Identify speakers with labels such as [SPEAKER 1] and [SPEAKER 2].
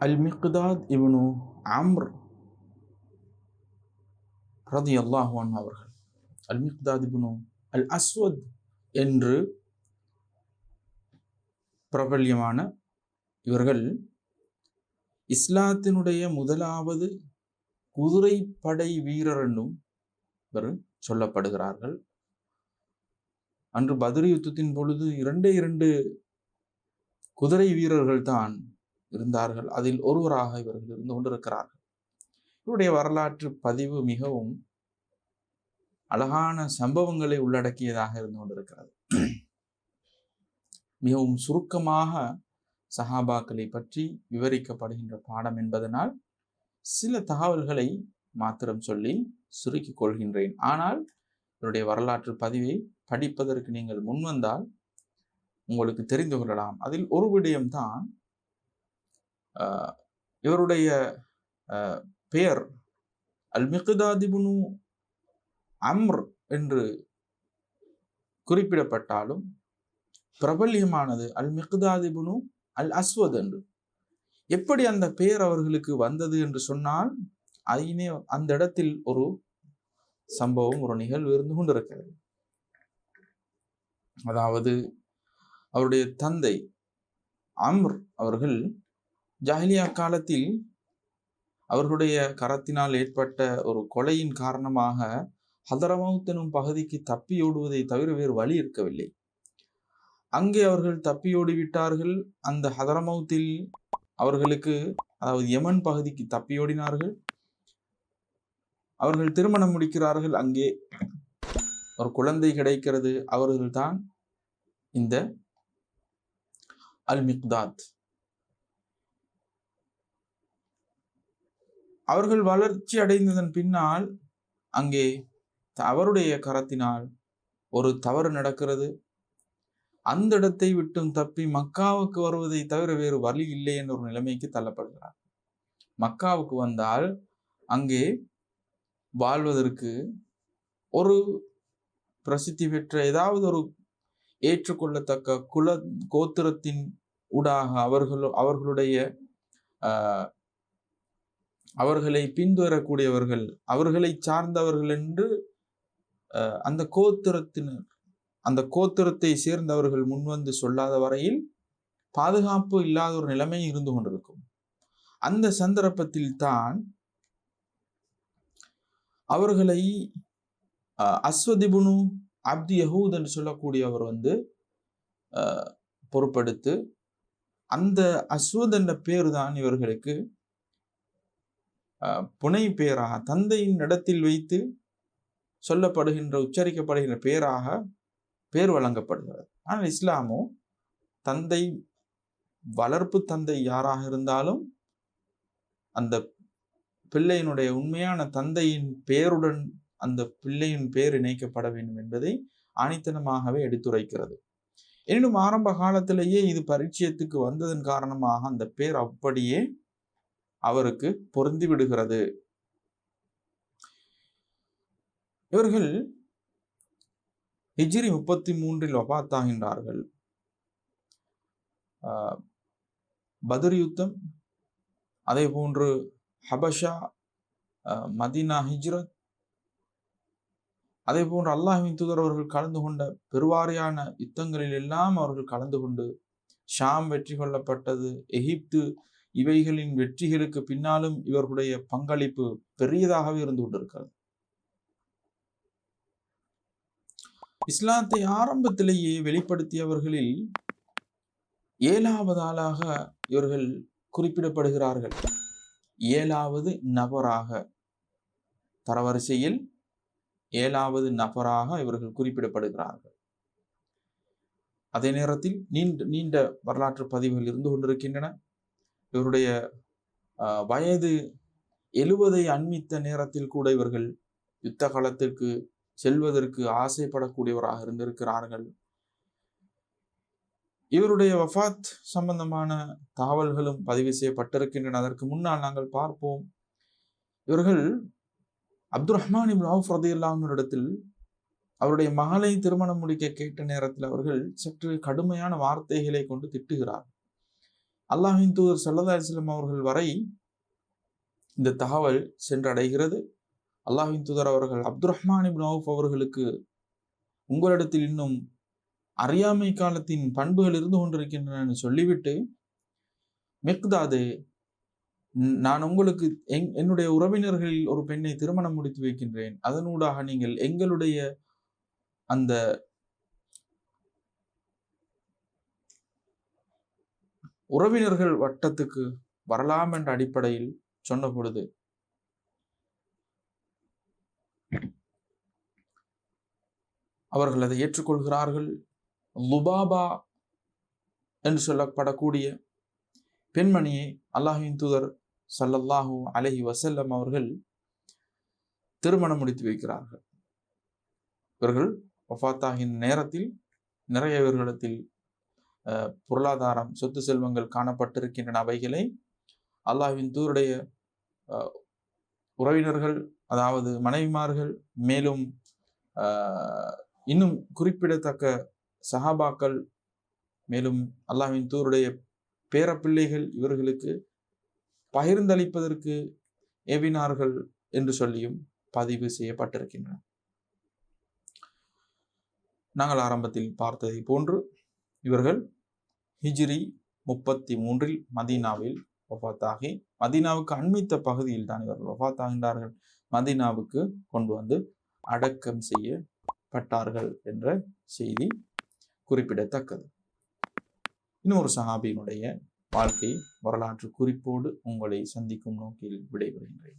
[SPEAKER 1] அல் Miqdad இவனு அம்ர் ரதி அல்லாஹுவான் அவர்கள். அல் Miqdad இபுனு அல் அஸ்வத் என்று பிரபல்யமான இவர்கள் இஸ்லாத்தினுடைய முதலாவது குதிரைப்படை வீரர் என்றும் இவர் சொல்லப்படுகிறார்கள். அன்று பதிரி யுத்தத்தின் பொழுது இரண்டே இரண்டு குதிரை வீரர்கள் தான் இருந்தார்கள். அதில் ஒருவராக இவர்கள் இருந்து கொண்டிருக்கிறார்கள். இவருடைய வரலாற்று பதிவு மிகவும் அழகான சம்பவங்களை உள்ளடக்கியதாக இருந்து கொண்டிருக்கிறது. மிகவும் சுருக்கமாக சஹாபாக்களை பற்றி விவரிக்கப்படுகின்ற பாடம் என்பதனால் சில தகவல்களை மாத்திரம் சொல்லி சுருக்கிக் கொள்கின்றேன். ஆனால் இவருடைய வரலாற்று பதிவை படிப்பதற்கு நீங்கள் முன்வந்தால் உங்களுக்கு தெரிந்து கொள்ளலாம். அதில் ஒரு விடயம்தான் இவருடைய பெயர் அல் மிகுதாதிபுனு அம்ர் என்று குறிப்பிடப்பட்டாலும் பிரபல்யமானது அல் மிகுதாதிபுனு அல் அஸ்வத் என்று. எப்படி அந்த பெயர் அவர்களுக்கு வந்தது என்று சொன்னால் அதனே அந்த இடத்தில் ஒரு சம்பவம் ஒரு நிகழ்வு இருந்து கொண்டிருக்கிறது. அதாவது அவருடைய தந்தை அம்ர் அவர்கள் ஜாஹிலியா காலத்தில் அவர்களுடைய கரத்தினால் ஏற்பட்ட ஒரு கொலையின் காரணமாக ஹதரமவுத் எனும் பகுதிக்கு தப்பியோடுவதை தவிர வேறு வழி இருக்கவில்லை. அங்கே அவர்கள் தப்பியோடி விட்டார்கள் அந்த ஹதரமவுத்தில் அவர்களுக்கு அதாவது யமன் பகுதிக்கு தப்பியோடினார்கள் அவர்கள் திருமணம் முடிக்கிறார்கள். அங்கே ஒரு குழந்தை கிடைக்கிறது. அவர்கள்தான் இந்த அல் மிக்தாத் அவர்கள் வளர்ச்சி அடைந்ததன் பின்னால் அங்கே அவருடைய கரத்தினால் ஒரு தவறு நடக்கிறது. அந்த இடத்தை விட்டும் தப்பி மக்காவுக்கு வருவதை தவிர வேறு வழி இல்லை என்ற ஒரு நிலைமைக்கு தள்ளப்படுகிறார். மக்காவுக்கு வந்தால் அங்கே வாழ்வதற்கு ஒரு பிரசித்தி பெற்ற ஏதாவது ஒரு ஏற்றுக்கொள்ளத்தக்க குல கோத்திரத்தின் ஊடாக அவர்கள் அவர்களுடைய அவர்களை பின்தொடரக்கூடியவர்கள் அவர்களை சார்ந்தவர்கள் என்று அந்த கோத்திரத்தினர் அந்த கோத்திரத்தை சேர்ந்தவர்கள் முன்வந்து சொல்லாத வரையில் பாதுகாப்பு இல்லாத ஒரு நிலைமை இருந்து கொண்டிருக்கும். அந்த சந்தர்ப்பத்தில் தான் அவர்களை அஸ்வதிபுனு அப்தி யஹூத் என்று சொல்லக்கூடியவர் வந்து பொருட்படுத்து பொறுப்படுத்து அந்த அஸ்வத் என்ற பேர் தான் இவர்களுக்கு புனை பெயராக தந்தையின் இடத்தில் வைத்து சொல்லப்படுகின்ற உச்சரிக்கப்படுகின்ற பேராக பேர் வழங்கப்படுகிறது. ஆனால் இஸ்லாமோ தந்தை வளர்ப்பு தந்தை யாராக இருந்தாலும் அந்த பிள்ளையினுடைய உண்மையான தந்தையின் பெயருடன் அந்த பிள்ளையின் பெயர் இணைக்கப்பட வேண்டும் என்பதை ஆணித்தனமாகவே எடுத்துரைக்கிறது. எனினும் ஆரம்ப காலத்திலேயே இது பரிச்சயத்துக்கு வந்ததன் காரணமாக அந்த பேர் அப்படியே அவருக்கு பொருந்தி விடுகிறது. இவர்கள் ஹிஜ்ரி முப்பத்தி மூன்றில் ஒபாத்தாகின்றார்கள் பதர் யுத்தம் அதே போன்று ஹபஷா ஆஹ், மதீனா ஹிஜ்ரத் அதே போன்று அல்லாஹின் தூதர் அவர்கள் கலந்து கொண்ட பெருவாரியான யுத்தங்களில் எல்லாம் அவர்கள் கலந்து கொண்டு ஷாம் வெற்றி கொள்ளப்பட்டது எகிப்து இவைகளின் வெற்றிகளுக்கு பின்னாலும் இவர்களுடைய பங்களிப்பு பெரியதாகவே இருந்து கொண்டிருக்கிறது. இஸ்லாத்தை ஆரம்பத்திலேயே வெளிப்படுத்தியவர்களில் ஏழாவது ஆளாக இவர்கள் குறிப்பிடப்படுகிறார்கள். ஏழாவது நபராக தரவரிசையில் ஏழாவது நபராக இவர்கள் குறிப்பிடப்படுகிறார்கள். அதே நேரத்தில் நீண்ட நீண்ட வரலாற்று பதிவுகள் இருந்து கொண்டிருக்கின்றன. இவருடைய ஆஹ், வயது எழுவதை அண்மித்த நேரத்தில் கூட இவர்கள் யுத்த காலத்திற்கு செல்வதற்கு ஆசைப்படக்கூடியவராக இருந்திருக்கிறார்கள். இவருடைய வஃபாத் சம்பந்தமான தகவல்களும் பதிவு செய்யப்பட்டிருக்கின்றன. அதற்கு முன்னால் நாங்கள் பார்ப்போம். இவர்கள் அப்துல் ரஹ்மான் இப்னு அவுஃப் ரதியுல்லாஹு அவருடைய மகளை திருமணம் முடிக்க கேட்ட நேரத்தில் அவர்கள் சற்று கடுமையான வார்த்தைகளை கொண்டு திட்டுகிறார் அல்லாஹின் தூதர் சல்லதா அலிஸ்லாம் அவர்கள் வரை இந்த தகவல் சென்றடைகிறது. அல்லாஹின் தூதர் அவர்கள் அப்துல் ரஹ்மான் இப்னு அவுஃப் அவர்களுக்கு உங்களிடத்தில் இன்னும் அறியாமை காலத்தின் பண்புகள் இருந்து கொண்டிருக்கின்றன சொல்லிவிட்டு மெக்தாது நான் உங்களுக்கு எங் என்னுடைய உறவினர்களில் ஒரு பெண்ணை திருமணம் முடித்து வைக்கின்றேன். அதனூடாக நீங்கள் எங்களுடைய அந்த உறவினர்கள் வட்டத்துக்கு வரலாம் என்ற அடிப்படையில் சொன்ன பொழுது அவர்கள் அதை ஏற்றுக்கொள்கிறார்கள். லுபாபா என்று சொல்லப்படக்கூடிய பெண்மணியை அல்லாஹின் தூதர் சல்லல்லாஹூ அலஹி வசல்லம் அவர்கள் திருமணம் முடித்து வைக்கிறார்கள். இவர்கள் வஃத்தாகின் நேரத்தில் நிறைய இவர்களிடத்தில் பொருளாதாரம் சொத்து செல்வங்கள் காணப்பட்டிருக்கின்றன. அவைகளை அல்லாஹின் தூருடைய உறவினர்கள் அதாவது மனைவிமார்கள் மேலும் இன்னும் குறிப்பிடத்தக்க சஹாபாக்கள் மேலும் அல்லாஹின் தூருடைய பேரப்பிள்ளைகள் இவர்களுக்கு பகிர்ந்தளிப்பதற்கு ஏவினார்கள் என்று சொல்லியும் பதிவு செய்யப்பட்டிருக்கின்றன. நாங்கள் ஆரம்பத்தில் பார்த்ததை போன்று இவர்கள் ஹிஜ்ரி முப்பத்தி மூன்றில் மதீனாவில் ஒஃபாத்தாகி மதீனாவுக்கு அண்மித்த பகுதியில் தான் இவர்கள் ஒஃபாத்தாகின்றார்கள் மதீனாவுக்கு கொண்டு வந்து அடக்கம் செய்யப்பட்டார்கள் என்ற செய்தி குறிப்பிடத்தக்கது. இன்னொரு சஹாபியினுடைய வாழ்க்கை வரலாற்று குறிப்போடு உங்களை சந்திக்கும் நோக்கில் விடைபெறுகின்றேன்.